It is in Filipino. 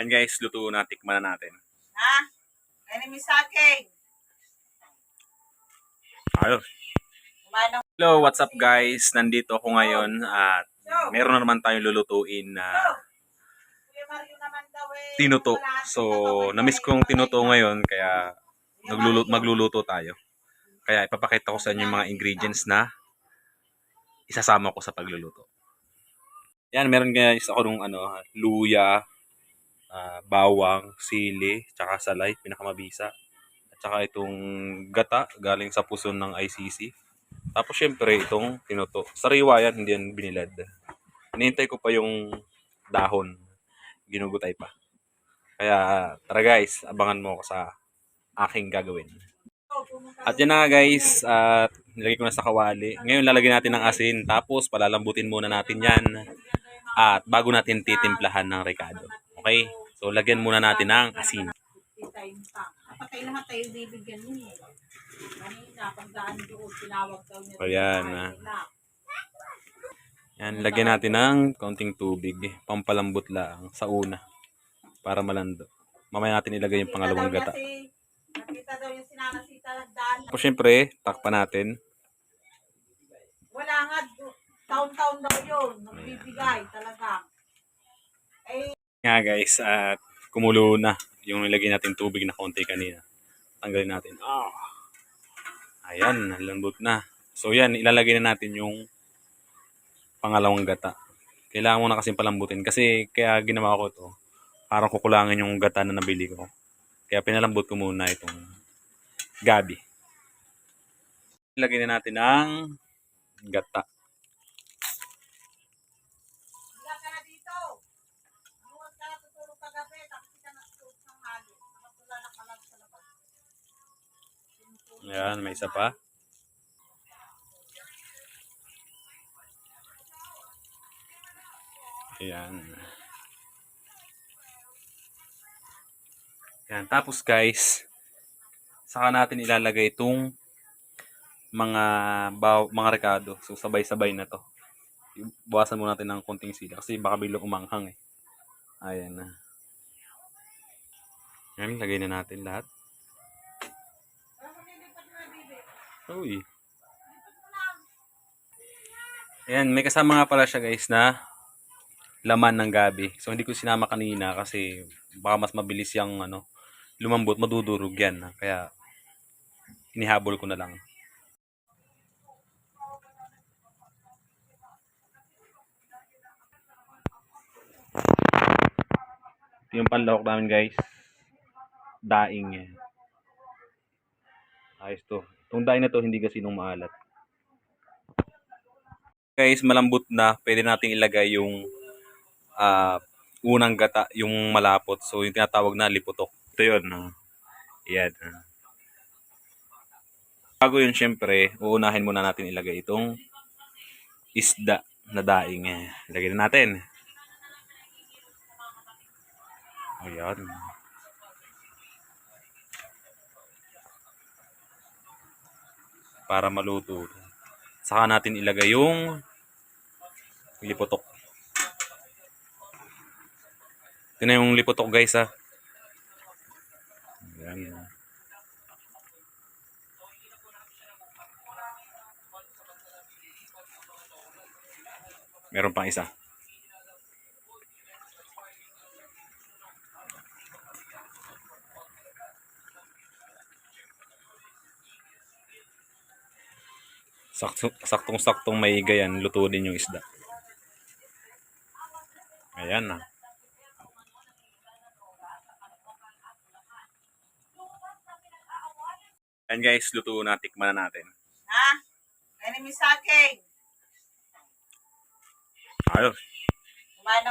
Yan guys, luto na, tikman na natin. Ha? Enemy sa akin. Ayos. Hello, what's up guys? Nandito ako ngayon at meron na naman tayong lulutuin na eh. tinuto. So, namiss eh. kong tinuto ngayon kaya nagluluto, magluluto tayo. Kaya ipapakita ko sa inyo yung mga ingredients na isasama ko sa pagluluto. Yan, meron guys ako nung ano, luya, ah, bawang, sili, tsaka salay, pinakamabisa. At tsaka itong gata galing sa puson ng ICC. Tapos syempre itong tinuto. Sariwa yan, hindi yan binilad. Hinihintay ko pa yung dahon. Ginugutay pa. Kaya tara guys, abangan mo ako sa aking gagawin. At yan na nga guys, at nilagay ko na sa kawali. Ngayon lalagyan natin ng asin, tapos palalambutin muna natin yan. At bago natin titimplahan ng rekado. Okay? So lagyan muna natin ng asin. Kapatay lahat tayo bibigyan mo. eh. Kanina, pagdaan doon, tinawag daw niya. O, yan, Ay, ah. Yan, lagyan natin ng kaunting tubig. Pampalambot lang sa una. Para malando. Mamaya natin ilagay yung pangalawang gata. Nakita daw yung sinanasita nagdaan. Tapos syempre, takpan natin. Wala nga, taon-taon daw yun. Nagbibigay talaga. Nga guys, at kumulo na yung nilagay natin tubig na konti kanina. Tanggalin natin. Ah. Ayan, lambot na. So yan, ilalagay na natin yung pangalawang gata. Kailangan mo na kasing palambutin kasi kaya ginawa ko to. Parang kukulangan yung gata na nabili ko. Kaya pinalambot ko muna itong gabi. Ilagay na natin ang gata. Ayan, may isa pa. Ayan. Ayan. Tapos guys, saka natin ilalagay itong mga baw, mga rekado. So sabay-sabay na to. Buwasan muna natin ng konting sila kasi baka biglang umanghang eh. Ayan na. Ayan, lagay na natin lahat. Uy. Ayan, may kasama nga pala siya guys na laman ng gabi. So hindi ko sinama kanina kasi baka mas mabilis yung ano, lumambot, madudurog yan. Kaya inihabol ko na lang. Ito yung panlahok namin guys. Daing yan. Ayos to. Itong daing na to hindi kasi nung maalat. Guys, malambot na. Pwede nating ilagay yung ah, unang gata, yung malapot. So, yung tinatawag na liputok. Ito yun. ah. Yan. ah. Bago yun, syempre, uunahin muna natin ilagay itong isda na daing. Eh. Ilagay na natin. Ayan. Para maluto. Saka natin ilagay yung lipotok. Ito na yung lipotok guys ha. Ayan. Meron pang isa. Saktong-saktong may gayan, luto din yung isda. Ayan na. Ayan guys, luto na, tikman na natin. Ha? Enemy sa akin. Ayos. Kumain